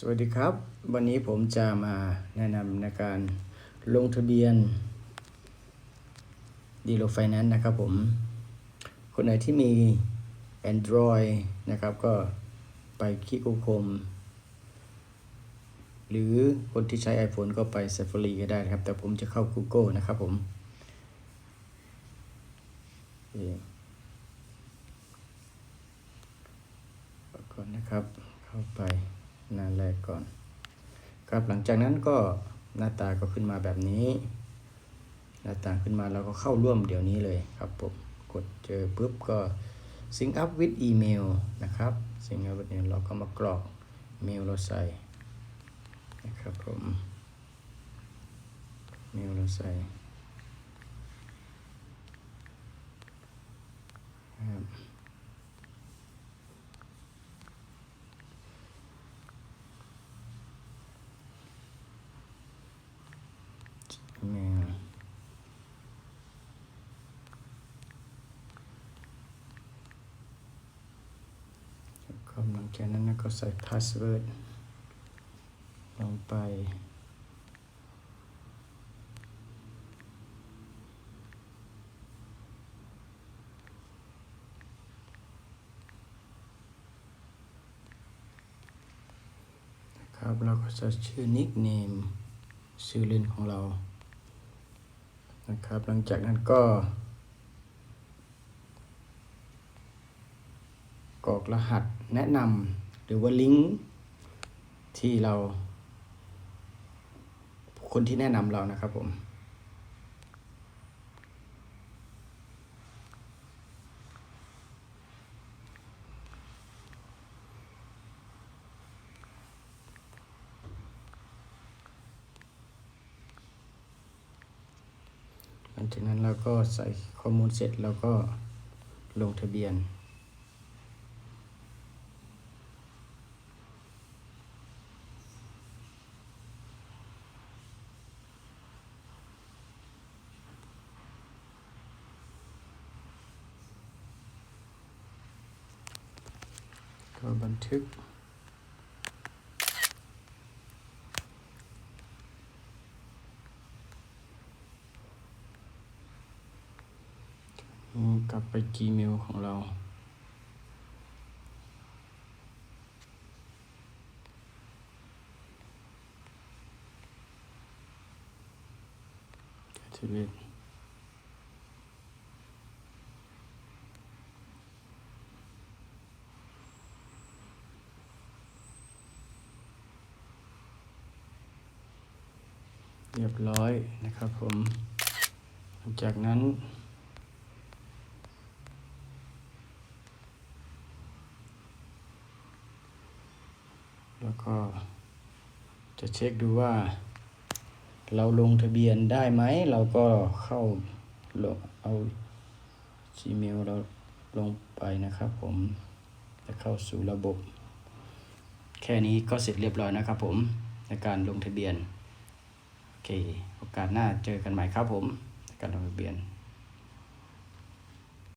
สวัสดีครับ วันนี้ผมจะมาแนะนำในการลงทะเบียนดีโลไฟแนนซ์นะครับผม คนไหนที่มี Android นะครับ ก็ไปคลิก Chrome หรือคนที่ใช้ iPhone ก็ไป Safari ก็ได้นะครับ แต่ผมจะเข้า Google นะครับผมก่อนนะครับเข้าไป หน้าแรกก่อน ครับหลังจากนั้นก็หน้าตาก็ขึ้นมาแบบนี้ หน้าตาขึ้นมาเราก็เข้าร่วมเดี๋ยวนี้เลยครับผมกดเจอปุ๊บก็ sync up with email นะครับ sync up with email เราก็มากรอกเมลเราใส่นะครับผมเมลเราใส่ครับ เมลก็หลังจากนั้นก็ใส่พาสเวิร์ดลงไปนะครับเราก็จะชื่อนิกเนมชื่อเล่นของเรา นะครับ หลังจากนั้นก็กรอกรหัสแนะนำหรือว่าลิงก์ที่เรา คนที่แนะนำเรานะครับผม ลังจากนั้นเราก็ใส่ข้อมูลเสร็จแล้วก็ลงทะเบียน ก็บันทึก กลับไป Gmail ของเรา ชีวิตเรียบร้อยนะครับผม หลังจากนั้น แล้วก็จะเช็คดูว่า เราลงทะเบียนได้ไหม เราก็เข้าลงเอา Gmail เราลงไปนะครับผม จะเข้าสู่ระบบ แค่นี้ก็เสร็จเรียบร้อยนะครับผม ในการลงทะเบียน โอเค โอกาสหน้าเจอกันใหม่ครับผม ในการลงทะเบียน